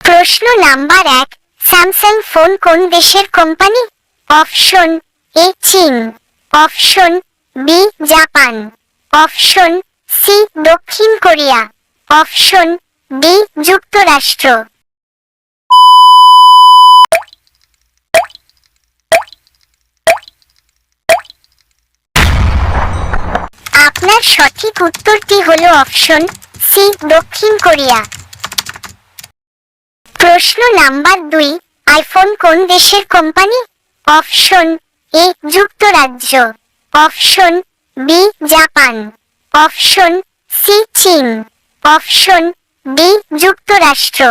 প্রশ্ন নাম্বার এক Samsung phone কোন দেশের কোম্পানি অপশন এ চীন option B Japan option C দক্ষিণ কোরিয়া. অপশন ডি যুক্তরাষ্ট্র আপনার সঠিক উত্তরটি হল অপশন সি, দক্ষিণ কোরিয়া। প্রশ্ন নাম্বার দুই, আইফোন কোন দেশের কোম্পানি? অপশন এ, যুক্তরাজ্য। Option B, Japan. Option C, চীন। অপশন ডি, যুক্তরাষ্ট্র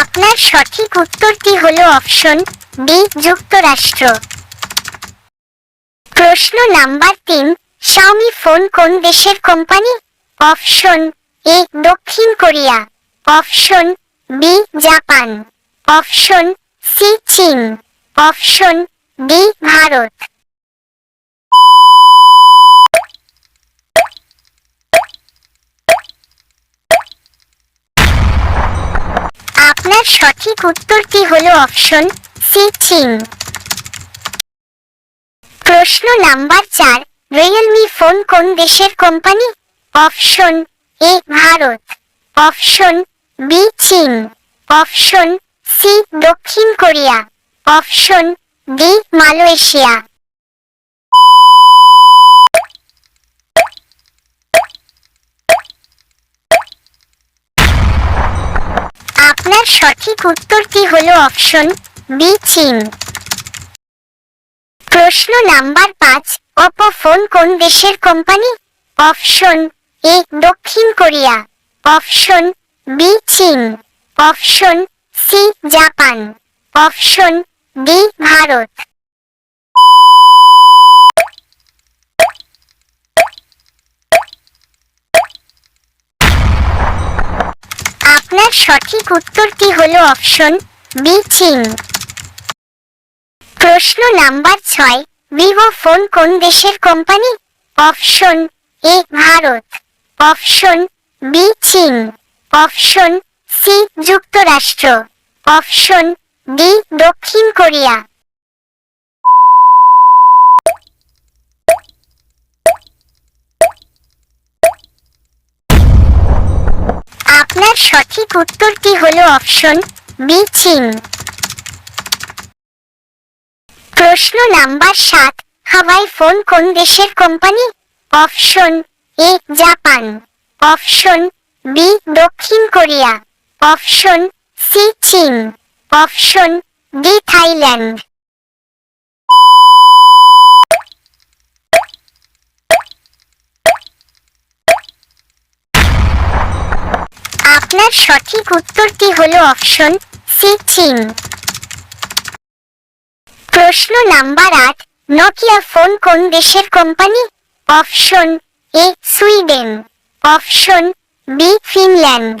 আপনার সঠিক উত্তরটি হলো অপশন বি যুক্তরাষ্ট্র। প্রশ্ন নাম্বার তিন শাওমি ফোন কোন দেশের কোম্পানি? অপশন এ, দক্ষিণ Korea. Option B, Japan. Option C, চীন। অপশন ডি, ভারত। আপনার সঠিক উত্তরটি হলো অপশন সি চিং প্রশ্ন নাম্বার চার রিয়েলমি ফোন কোন দেশের কোম্পানি অপশন এ, ভারত। অপশন বি, চীন। অপশন সি, দক্ষিণ কোরিয়া। Option D, Malaysia. আপনার সঠিক উত্তরটি হলো অপশন বি, চীন। প্রশ্ন নাম্বার পাঁচ অপো ফোন কোন দেশের কোম্পানি? অপশন এ, দক্ষিণ কোরিয়া। অপশন বি, চীন। Option C, Japan. Option D, Bharat. আপনার সঠিক উত্তরটি হল অপশন বি, চীন। প্রশ্ন নাম্বার ছয়, ভিভো ফোন কোন দেশের কোম্পানি? অপশন এ, ভারত। অপশন বি, চীন। অপশন সি, যুক্তরাষ্ট্র। অপশন ডি, দক্ষিণ কোরিয়া। আপনার সঠিক উত্তরটি হলো অপশন বি, চীন। প্রশ্ন নাম্বার সাত, হাওয়াই ফোন কোন দেশের company? Option A, Japan. Option B, দক্ষিণ কোরিয়া। অপশন সি, চীন। Option D, Thailand. আপনার সঠিক উত্তরটি হলো অপশন সি, চীন। প্রশ্ন নাম্বার আট, নকিয়া ফোন কোন দেশের company? Option A, Sweden. Option B, Finland.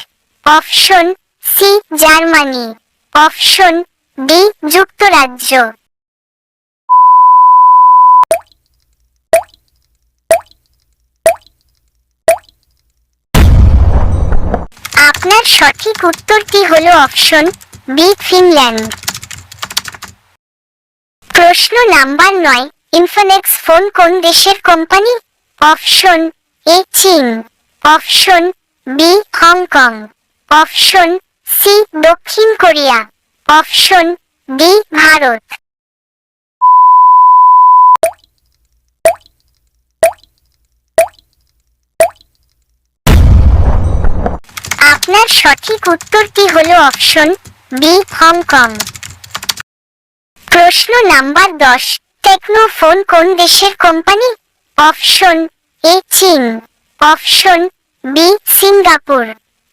Option C, Germany. Option D, যুক্তরাজ্য। আপনার সঠিক উত্তরটি হলো অপশন বি, ফিনল্যান্ড। প্রশ্ন নাম্বার নয়, ইনফিনিক্স ফোন কোন দেশের কোম্পানি? অপশন এ, চীন। Option B, Hong Kong. Option C, দক্ষিণ কোরিয়া। অপশন ডি, ভারত। আপনার সঠিক উত্তরটি হল অপশন বি, হংকং। প্রশ্ন নাম্বার দশ টেকনো ফোন কোন দেশের কোম্পানি? অপশন এ, চীন। Option B, Singapore.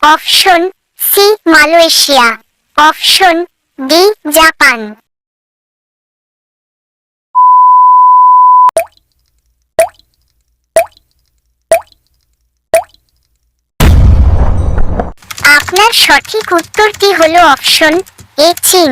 Option C, Malaysia. Option D, Japan. আপনার সঠিক উত্তরটি হলো অপশন এ চীন